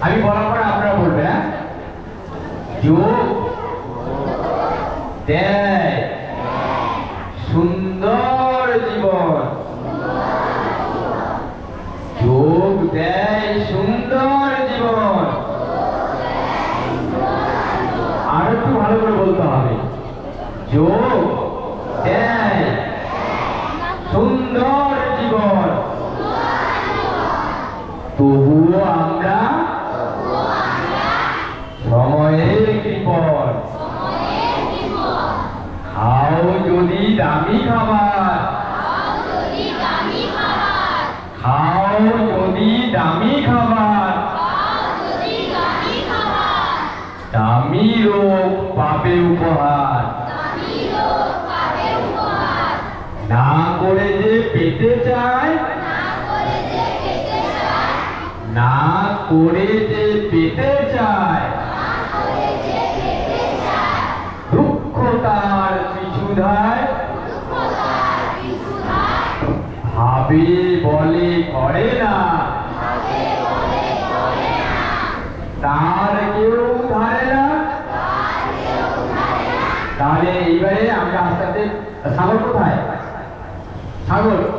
আমি বলার পরে আপনারা বলবেন হ্যাঁ? যোগ সুন্দর জীবন। যোগ, দেয়, সুন্দর জীবন। আর একটু ভালো করে বলতে হবে। যোগ, দেয়, সুন্দর জীবন। তবুও আমরা যদি দামি খাবার। খাও যদি দামি খাবার। দামি রোগ পাবে উপহার। না করে যে পেতে চায়। না করে যে পেতে চায়। ভাবে বলে করে না। তার কেউ ধারে না। তাহলে এইবারে আমরা আস্তে আস্তে সাগর কোথায়? সাগর।